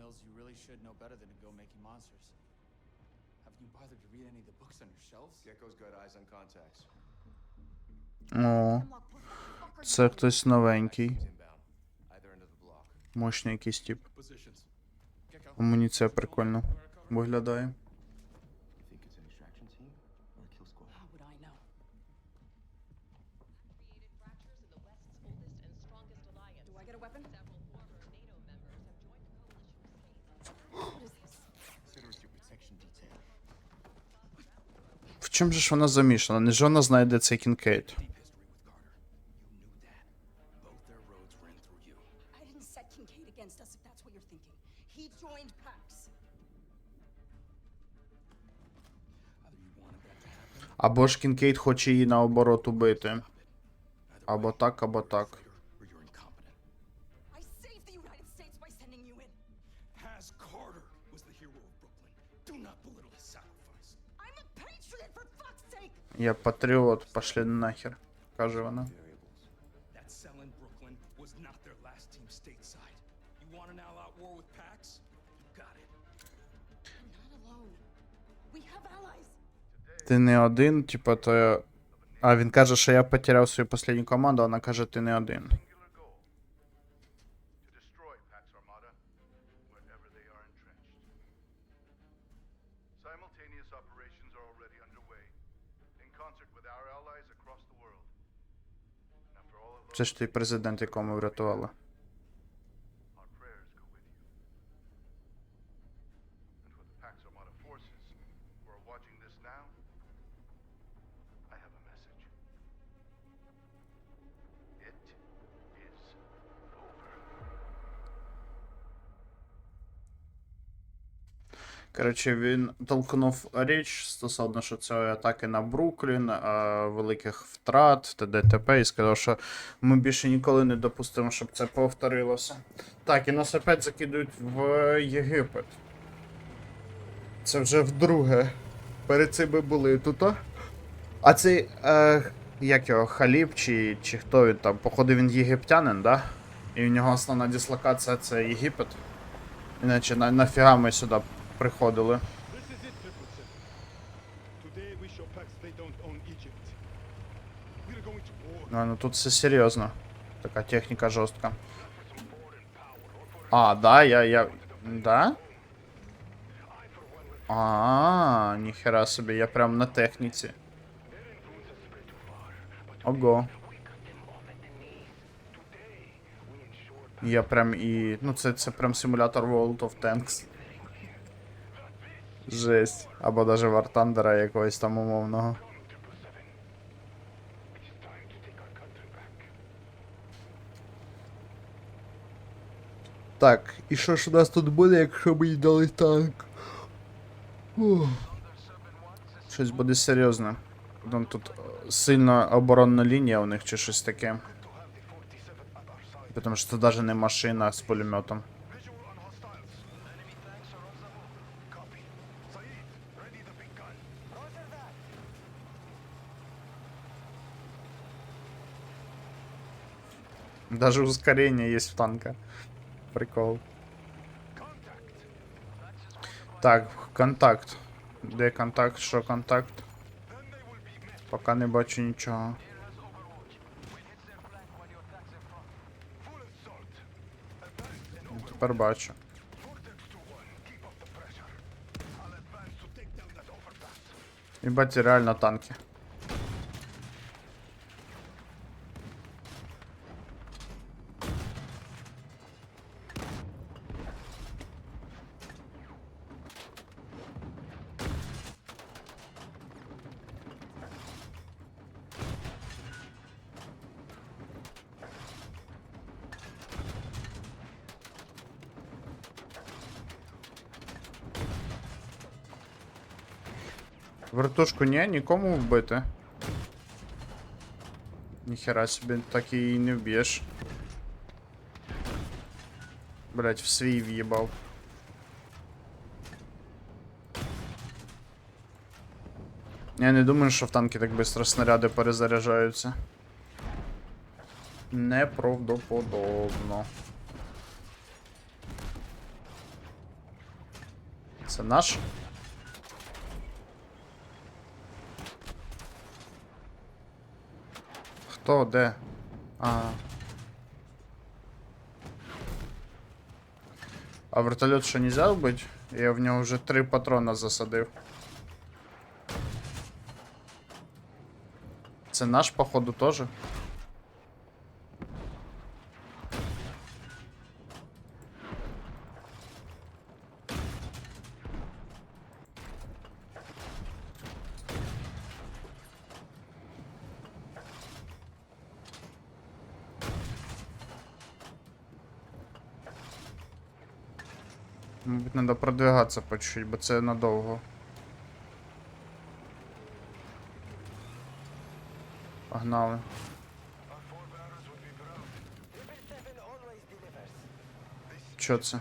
Mills, you really should know better than to go making monsters. Haven't you bothered to read any of the books on your shelves? Gecko's got eyes on contacts. О, це хтось новенький. Мощний якийсь тип. Мені це прикольно виглядає. You're thinking. He joined Pax. Either you wanted that to happen, Або ж Кінкейт хоче її наоборот убити. Або так, або так. I'm not alone. We have allies. Ти не один, типа, то. А він каже, що я потеряв свою останню команду, а вона каже, ти не один. Це ж той президент, якого ми врятували. Коротше, він толкнув річ стосовно що цієї атаки на Бруклін, великих втрат, т.д. і сказав, що ми більше ніколи не допустимо, щоб це повторилося. Так, і нас опять закидують в Єгипет. Це вже вдруге. Перед цим ми були тут. а? А цей. Е, як його, Халіб чи, чи хто він там? Походу він єгиптянин, да? І в нього основна дислокація це Єгипет. Іначе на, нафіга ми сюди приходили. Ну, ну тут все серйозно. Така техніка жорстка. А, да, я. я. Да? А, ніхера собі, я прям на техніці. Ого. Я прям і. Ну, це, це прям симулятор World of Tanks. Жесть. Або даже Thunder якогось там умовного. Так, і що ж у нас тут буде, якщо ми їй дали танк? Ух. Щось буде серйозне. Там тут е, сильна оборонна лінія у них чи щось таке. Тому що це навіть не машина з пулеметом. Даже ускорение есть в танка. Прикол. Так, контакт. Де контакт? Що контакт? Поки не бачу нічого. Ну, Тепер бачу. Ебать, реально танки. Вертушку ні, нікому вбити. Ніхера собі так її не вб'єш. Блять, в свій в'їбав. Я не думаю, що в танки так швидко снаряди перезаряджаються. Неправдоподобно. Це наш? Хто, де? А. А вертольот що нельзя вбить? Я в нього вже три патрона засадив. Це наш, походу, теж. Мабуть, треба продвигатися по чуть-чуть, бо це надовго. Погнали. Що це?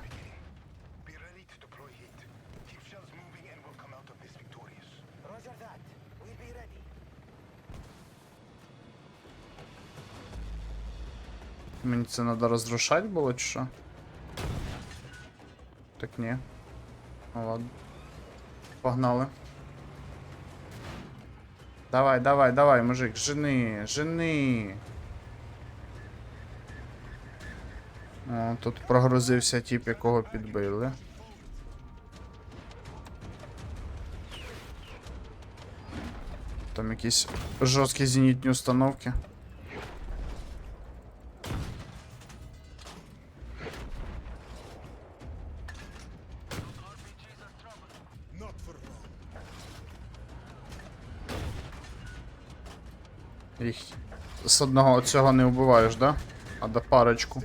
Мені це треба розрушати було чи що? Так ні. Ну ладно. Погнали. Давай, давай, давай, мужик, жени, жени. О, тут прогрузився тип, якого підбили. Там якісь жорсткі зенітні установки. З одного цього не вбиваєш, да? А до парочку.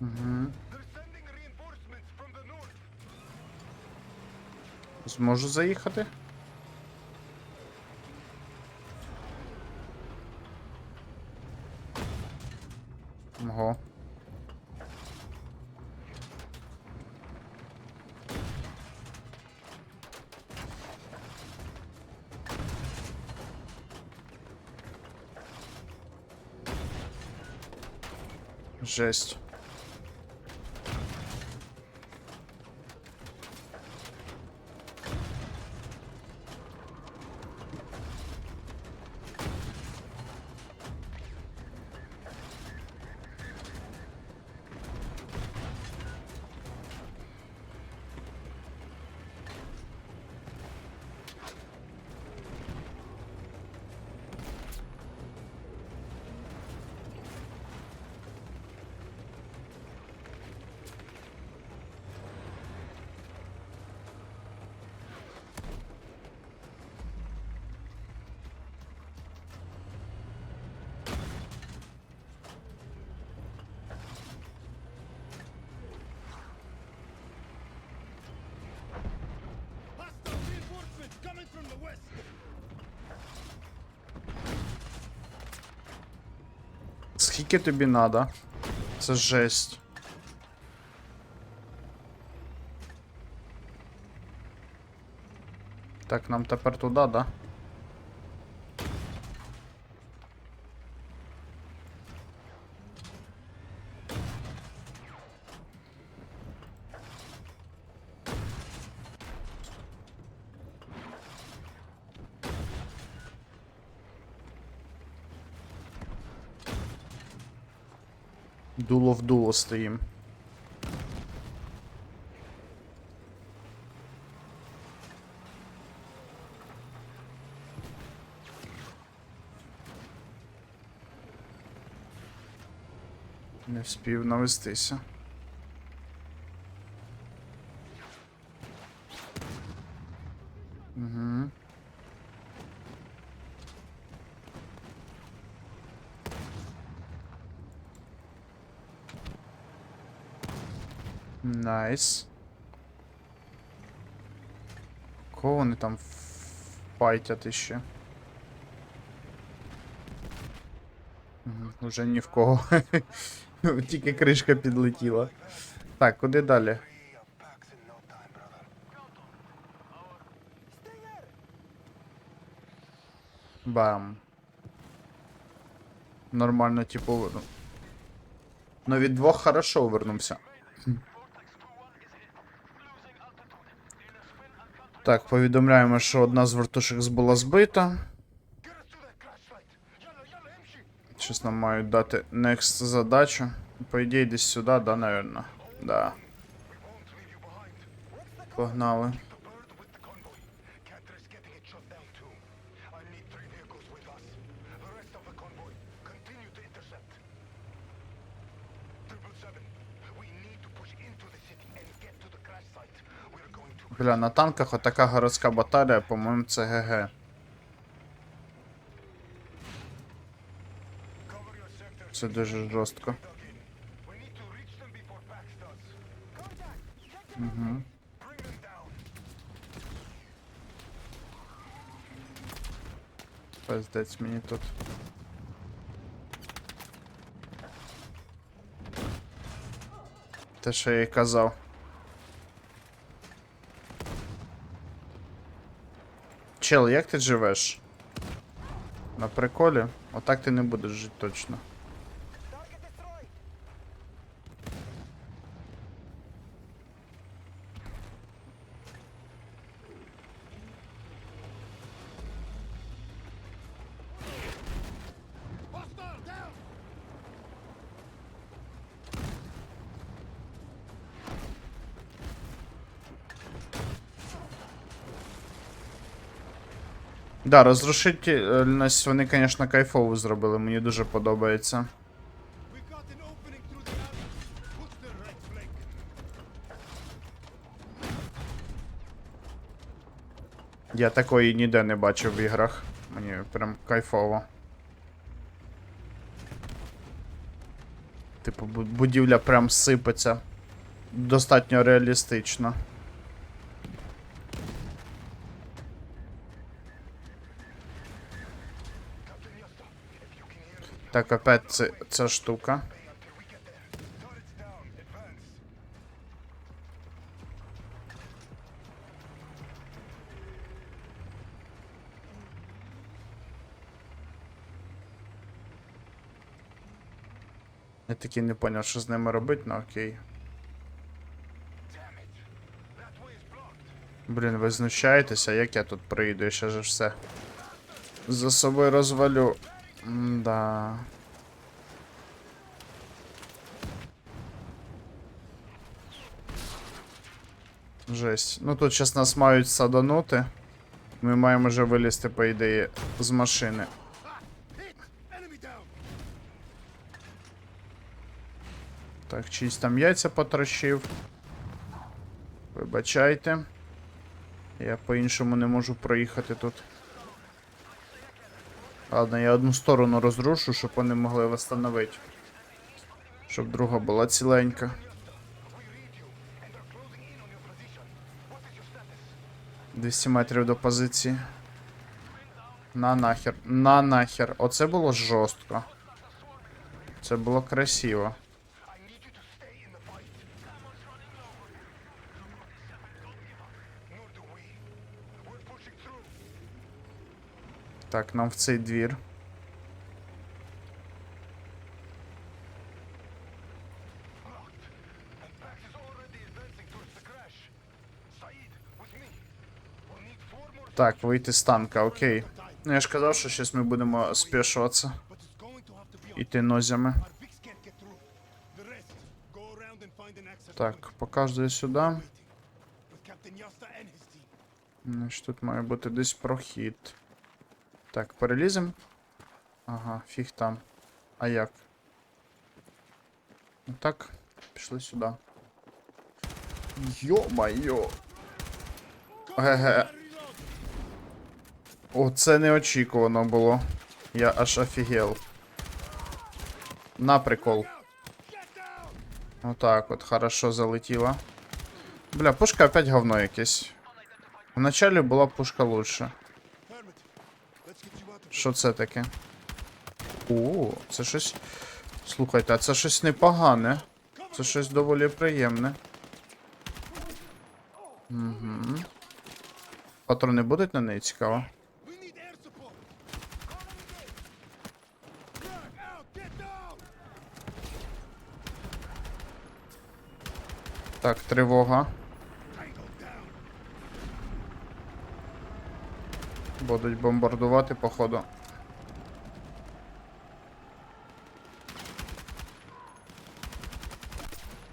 North. Зможу заїхати? Ого. Жесть. Скільки тобі надо? Це жесть. Так, нам тепер туди, да? Дуло в дуло стоїм. Не вспів навестися. Угу. Найс. Кого вони там файтять іще? Уже ні в кого. Тільки кришка підлетіла. Так, куди далі? Бам. Нормально, типу. ну. Ну від двох хорошо увернувся. Так, повідомляємо, що одна з вертушек була збита. Щось нам мають дати next задачу. По ідеї, десь сюди, да, наверно. Да. Погнали. Бля, на танках отака городська баталія, по-моєму, це ГГ. Це дуже жорстко. Угу. Пиздець мені тут. Те, що я й казав. Чел, як ти живеш? На приколі? Отак ти не будеш жити точно. Да, розрушительність вони, звісно, кайфово зробили, мені дуже подобається. Я такої ніде не бачив в іграх. Мені прям кайфово. Типу, будівля прям сипеться. Достатньо реалістично. Так, опять це, ця штука. Я таки не поняв, що з ними робити, ну окей. Блін, ви знущаєтеся, як я тут прийду, я ще ж все. За собою розвалю. Да. Жесть. Ну тут зараз нас мають саданути. Ми маємо вже вилізти, по ідеї, з машини. Так, чиїсь там яйця потрощив. Вибачайте. Я по-іншому не можу проїхати тут. Ладно, я одну сторону розрушу, щоб вони могли встановити. Щоб друга була ціленька. 200 метрів до позиції. На нахер. На нахер. Оце було жорстко. Це було красиво. Так, нам в цей двір. Так, вийти з танка, окей. Ну я ж казав, що щось ми будемо спішуватися. Іти нозями. Так, point. показую сюди. Значить, тут має бути десь прохід. Так, перелізем. Ага, фіг там. А як? Ну так, пішли сюди. Йо-майо. Ге-ге. Оце неочікувано було. Я аж офігел. На прикол. Отак от, хорошо залетіло. Бля, пушка опять говно якесь. Вначале була пушка лучше. Що це таке? О, це щось. Слухайте, а це щось непогане. Це щось доволі приємне. Угу. Патрони будуть на неї цікаво. We need Будуть бомбардувати, походу.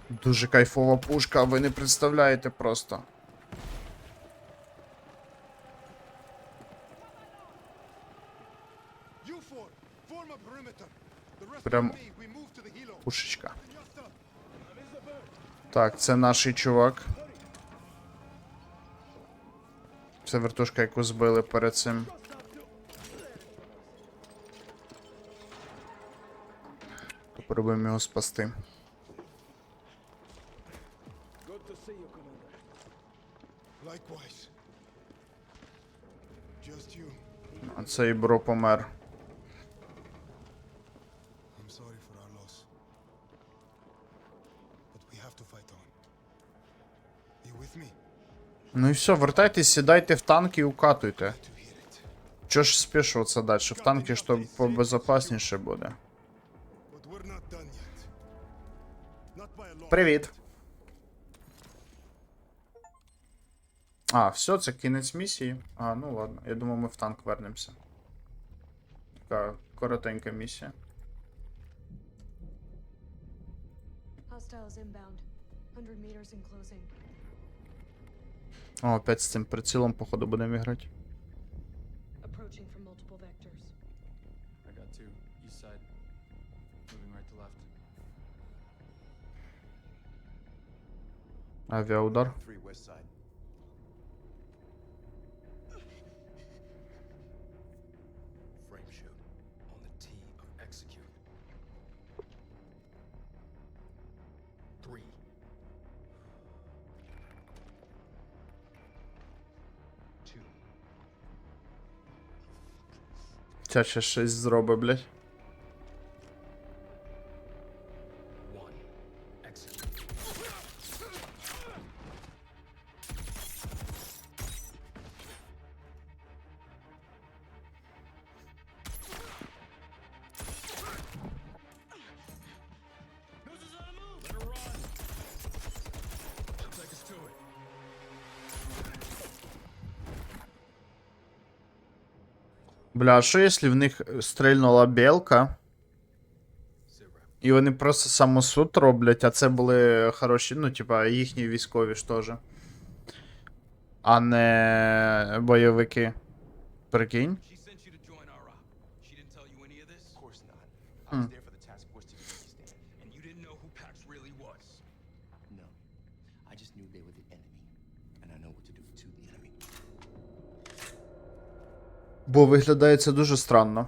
Дуже кайфова пушка, ви не представляєте просто. Прям-. Пушечка. Так, це наш чувак. Це вертушка, яку збили перед цим. Попробуємо його спасти. А цей бро помер. Ну і все, вертайтесь, сідайте в танк і укатуйте. Чого ж спішуватися далі? В танки що побезопасніше буде. Привіт. А, все, це кінець місії. А, ну ладно. Я думав, ми в танк вернемося. Така коротенька місія. Hostiles inbound. 100 meters in closing. О, опять з цим прицілом, походу, будемо грати. Approaching Ця ще щось зробить, блядь. Бля, а що якщо в них стрельнула Zero. і вони просто самосуд роблять, а це були хороші, ну, типа, їхні військові ж теж. А не бойовики. Прикинь? Бо виглядає це дуже странно.